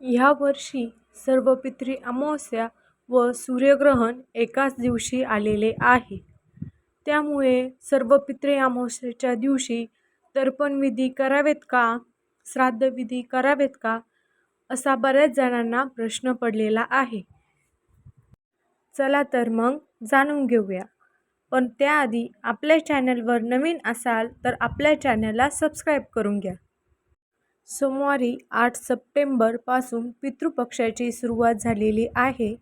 ह्यावर्षी सर्व पितरी अमावस्या व सूर्यग्रहण एकाच दिवशी आलेले आहे. त्यामुळे सर्व पितरी अमावस्येच्या दिवशी तर्पणविधी करावेत का? श्राद्धविधी करावेत का? असा बऱ्याच जणांना प्रश्न पडलेला आहे. चला तर मग जाणून घेऊया. पण त्याआधी आपल्या चॅनलवर नवीन असाल तर आपल्या चॅनलला सबस्क्राईब करून घ्या. सोमवारी आठ सप्टेंबरपासून पितृपक्षाची सुरुवात झालेली आहे.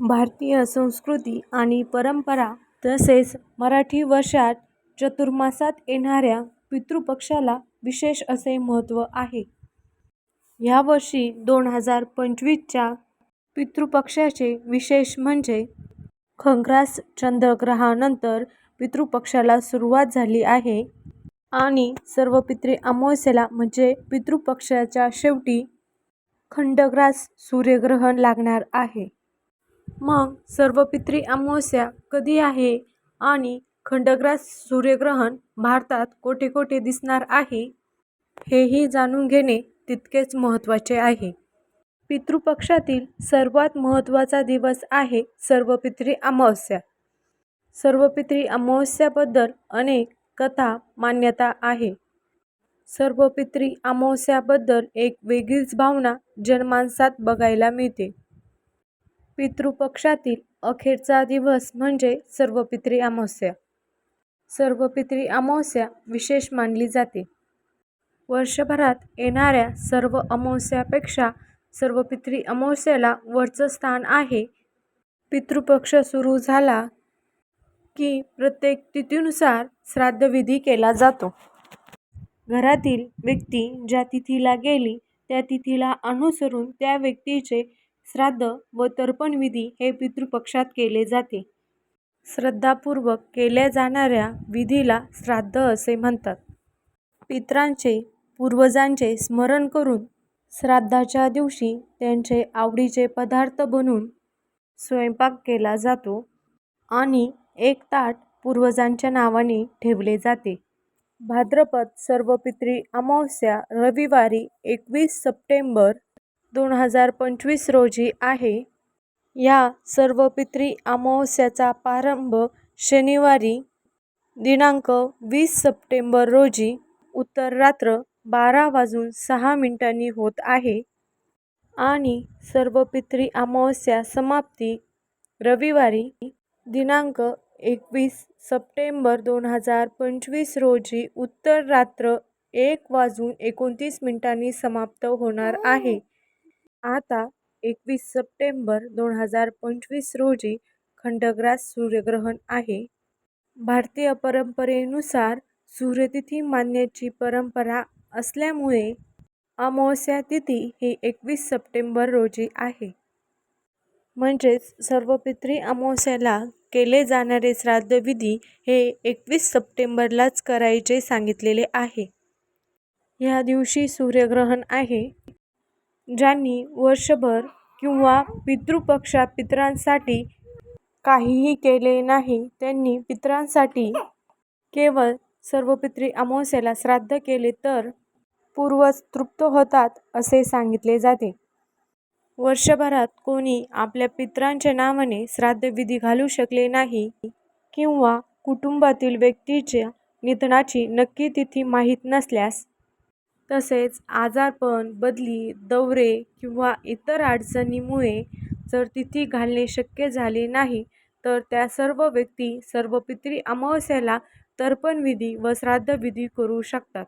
भारतीय संस्कृती आणि परंपरा तसेच मराठी वर्षात चतुर्मासात येणाऱ्या पितृपक्षाला विशेष असे महत्त्व आहे. यावर्षी दोन हजार पंचवीसच्या पितृपक्षाचे विशेष म्हणजे खंग्रास चंद्रग्रहानंतर पितृपक्षाला सुरुवात झाली आहे. आणि सर्व पितरी अमावस्येला म्हणजे पितृपक्षाच्या शेवटी खंडग्रास सूर्यग्रहण लागणार आहे. मग सर्व पितरी अमावस्या कधी आहे आणि खंडग्रास सूर्यग्रहण भारतात कोठे कोठे दिसणार आहे हेही जाणून घेणे तितकेच महत्त्वाचे आहे. पितृपक्षातील सर्वात महत्त्वाचा दिवस आहे सर्व पितरी अमावस्या. सर्व अमावस्याबद्दल अनेक कथा मान्यता आहे. सर्व अमावस्याबद्दल एक वेगळीच भावना जनमानसात बघायला मिळते. पितृपक्षातील अखेरचा दिवस म्हणजे सर्वपित्री अमावस्या. सर्वपित्री अमावस्या विशेष मानली जाते. वर्षभरात येणाऱ्या सर्व अमावस्यापेक्षा सर्व पितरी अमावस्येला वरचं स्थान आहे. पितृपक्ष सुरू झाला की प्रत्येक तिथीनुसार श्राद्धविधी केला जातो. घरातील व्यक्ती ज्या तिथीला गेली त्या तिथीला अनुसरून त्या व्यक्तीचे श्राद्ध व तर्पणविधी हे पितृपक्षात केले जाते. श्रद्धापूर्वक केल्या जाणाऱ्या विधीला श्राद्ध असे म्हणतात. पितरांचे पूर्वजांचे स्मरण करून श्राद्धाच्या दिवशी त्यांचे आवडीचे पदार्थ बनवून स्वयंपाक केला जातो आणि एक ताट पूर्वजांच्या नावाने ठेवले जाते. भाद्रपद सर्वपित्री अमावस्या रविवारी एकवीस सप्टेंबर दोन हजार पंचवीस रोजी आहे. या सर्वपित्री अमावस्याचा प्रारंभ शनिवारी दिनांक वीस सप्टेंबर रोजी उत्तर रात्र बारा वाजून सहा मिनिटांनी होत आहे. आणि सर्वपित्री अमावस्या समाप्ती रविवारी दिनांक एकवीस सप्टेंबर दोन हजार पंचवीस रोजी उत्तर रात्र एक वाजून एकोणतीस मिनिटांनी समाप्त होणार आहे. आता एकवीस सप्टेंबर दोन हजार पंचवीस रोजी खंडग्रास सूर्यग्रहण आहे. भारतीय परंपरेनुसार सूर्यतिथी मानण्याची परंपरा असल्यामुळे अमावस्या तिथी ही एकवीस सप्टेंबर रोजी आहे. म्हणजेच सर्व पितरी अमावस्येला केले जाणारे श्राद्धविधी हे एकवीस सप्टेंबरलाच करायचे सांगितलेले आहे. ह्या दिवशी सूर्यग्रहण आहे ज्यांनी वर्षभर किंवा पितृपक्षा पितरांसाठी काहीही केले नाही त्यांनी पितरांसाठी केवळ सर्व पितरी अमावस्येला श्राद्ध केले तर पूर्वज तृप्त होतात असे सांगितले जाते. वर्षभरात कोणी आपल्या पितरांच्या नावाने श्राद्धविधी घालू शकले नाही किंवा कुटुंबातील व्यक्तीच्या निधनाची नक्की तिथी माहीत नसल्यास. तसेच आजारपण बदली दौरे किंवा इतर अडचणीमुळे जर तिथी घालणे शक्य झाले नाही तर त्या सर्व व्यक्ती सर्व पितरी अमावस्याला तर्पणविधी व श्राद्धविधी करू शकतात.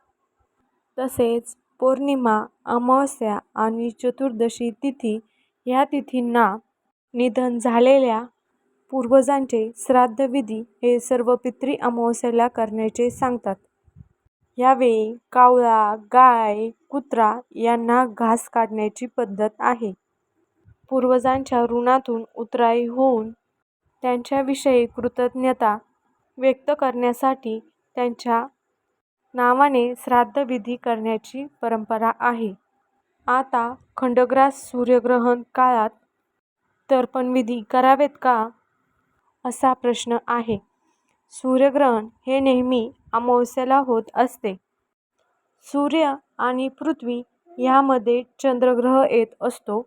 तसेच पौर्णिमा अमावस्या आणि चतुर्दशी तिथी ह्या तिथींना निधन झालेल्या पूर्वजांचे श्राद्धविधी हे सर्व पितृ अमावस्येला करण्याचे सांगतात. यावेळी कावळा गाय कुत्रा यांना घास काढण्याची पद्धत आहे. पूर्वजांच्या ऋणातून उतराई होऊन त्यांच्याविषयी कृतज्ञता व्यक्त करण्यासाठी त्यांच्या नावाने श्राद्धविधी करण्याची परंपरा आहे. आता खंडग्रास सूर्यग्रहण काळात तर्पणविधी करावेत का? असा प्रश्न आहे. सूर्यग्रहण हे नेहमी अमावस्येला होत असते. सूर्य आणि पृथ्वी ह्यामध्ये चंद्रग्रह येत असतो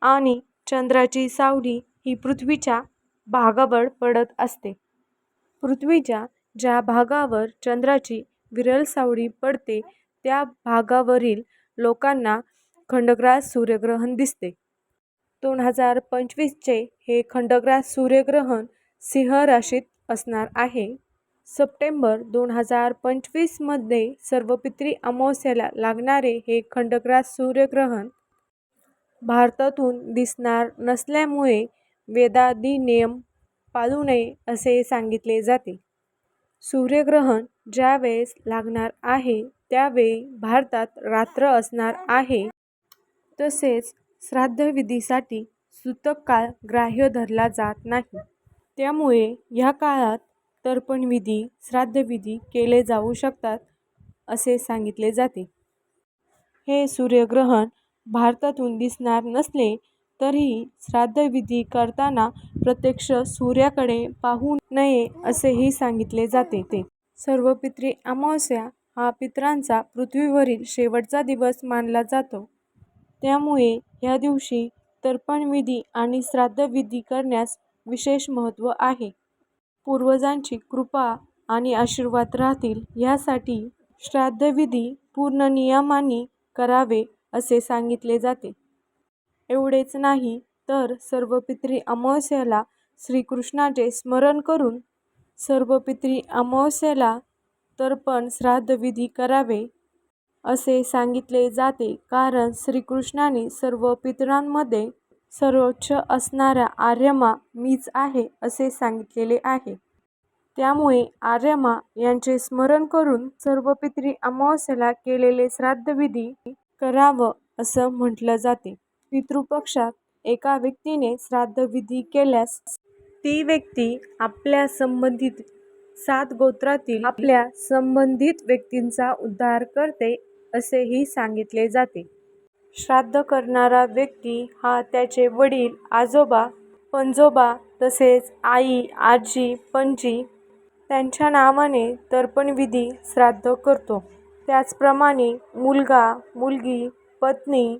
आणि चंद्राची सावली ही पृथ्वीच्या भागावर पडत असते. पृथ्वीच्या ज्या भागावर चंद्राची विरल सावली पडते त्या भागावरील लोकांना खंडग्रास सूर्यग्रहण दिसते. दोन हजार पंचवीसचे हे खंडग्रास सूर्यग्रहण सिंह राशीत असणार आहे. सप्टेंबर दोन हजार पंचवीसमध्ये सर्वपित्री अमावस्याला लागणारे हे खंडग्रास सूर्यग्रहण भारतातून दिसणार नसल्यामुळे वेदादी नियम पाळू नये असे सांगितले जाते. सूर्यग्रहण ज्यावेळेस लागणार आहे त्यावेळी भारतात रात्र असणार आहे. तसेच श्राद्धविधीसाठी सूतक काळ ग्राह्य धरला जात नाही. त्यामुळे ह्या काळात तर्पणविधी श्राद्धविधी केले जाऊ शकतात असे सांगितले जाते. हे सूर्यग्रहण भारतातून दिसणार नसले तरीही श्राद्धविधी करताना प्रत्यक्ष सूर्याकडे पाहू नये असेही सांगितले जाते ते. सर्वपित्री अमावस्या हा पितरांचा पृथ्वीवरील शेवटचा दिवस मानला जातो. त्यामुळे ह्या दिवशी तर्पणविधी आणि श्राद्धविधी करण्यास विशेष महत्त्व आहे. पूर्वजांची कृपा आणि आशीर्वाद राहतील ह्यासाठी श्राद्धविधी पूर्ण नियमांनी करावे असे सांगितले जाते. एवढेच नाही तर सर्वपित्री अमावस्याला श्रीकृष्णाचे स्मरण करून सर्वपित्री अमावस्येला तर्पण श्राद्धविधी करावे असे सांगितले जाते. कारण श्रीकृष्णाने सर्व पितरांमध्ये सर्वोच्च असणाऱ्या आर्यमा मीच आहे असे सांगितलेले आहे. त्यामुळे आर्यमा यांचे स्मरण करून सर्वपित्री अमावस्येला केलेले श्राद्धविधी करावं असं म्हटलं जाते. पितृपक्षात एका व्यक्तीने श्राद्धविधी केल्यास ती व्यक्ती आपल्या संबंधित सात गोत्रातील आपल्या संबंधित व्यक्तींचा उद्धार करते असेही सांगितले जाते. श्राद्ध करणारा व्यक्ती हा त्याचे वडील आजोबा पणजोबा तसेच आई आजी पणजी त्यांच्या नावाने तर्पणविधी श्राद्ध करतो. त्याचप्रमाणे मुलगा मुलगी पत्नी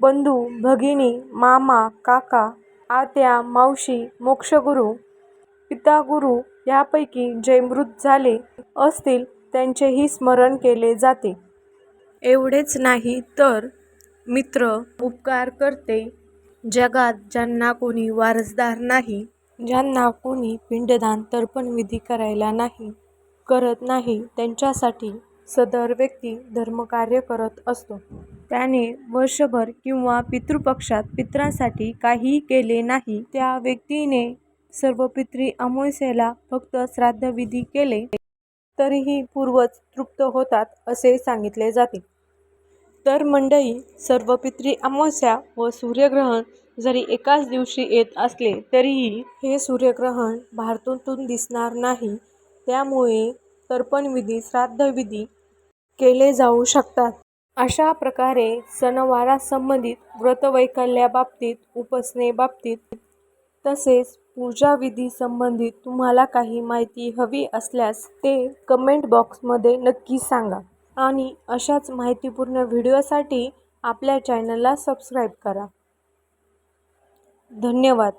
बंधू भगिनी मामा काका आत्या मावशी मोक्षगुरू पितागुरू यापैकी जे मृत झाले असतील त्यांचेही स्मरण केले जाते. एवढेच नाही तर मित्र उपकार करते. जगात ज्यांना कोणी वारसदार नाही ज्यांना कोणी पिंडदान तर्पणविधी करायला नाही करत नाही त्यांच्यासाठी सदर व्यक्ती धर्मकार्य करत असतो. त्याने वर्षभर किंवा पितृपक्षात पितरांसाठी काहीही केले नाही. त्या व्यक्तीने सर्वपित्री अमावस्येला फक्त श्राद्धविधी केले तरीही पूर्वज तृप्त होतात असे सांगितले जाते. तर मंडळी सर्वपित्री अमावस्या व सूर्यग्रहण जरी एकाच दिवशी येत असले तरीही हे सूर्यग्रहण भारतातून दिसणार नाही. त्यामुळे तर्पणविधी श्राद्धविधी केले जाऊ शकतात. अशा प्रकारे सणवारासंबंधित व्रतवैकल्याबाबतीत उपासनेबाबतीत तसेच पूजाविधी संबंधित तुम्हाला काही माहिती हवी असल्यास ते कमेंट बॉक्समध्ये नक्की सांगा. आणि अशाच माहितीपूर्ण व्हिडिओसाठी आपल्या चॅनलला सबस्क्राईब करा. धन्यवाद.